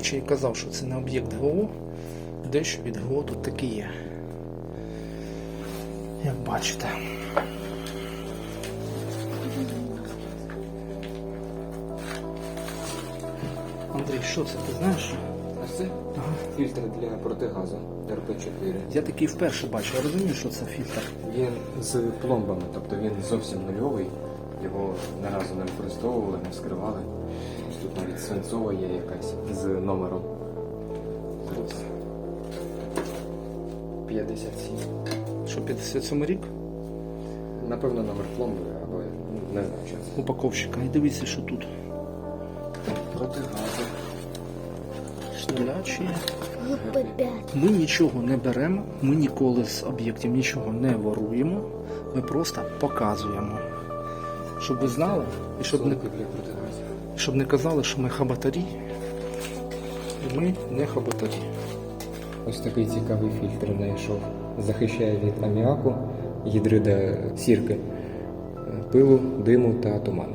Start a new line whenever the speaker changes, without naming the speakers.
Хоч я казав, що це не об'єкт ГО, дещо від ГО тут таки є. Як бачите. Андрій, що це, ти знаєш?
Ось це
Ага.
фільтр для протигазу РП4.
Я такий вперше бачу, я розумію, що це фільтр.
Він з пломбами, тобто він зовсім нульовий. Його не разу не використовували, не вскривали. Тут навіть свинцова є якась з номером. 57.
Що 57 рік?
Напевно, номер пломби, або не знаю, що це.
Упаковщика. І дивіться, що тут.
Протигази.
Шнулячі. Ми нічого не беремо, ми ніколи з об'єктів нічого не воруємо. Ми просто показуємо. Щоб ви знали, і щоб не, щоб не казали, що ми хабатарі. Ми не хоботарі.
Ось такий цікавий фільтр знайшов. Захищає від аміаку, гідрида сірки, е, пилу, диму та туману.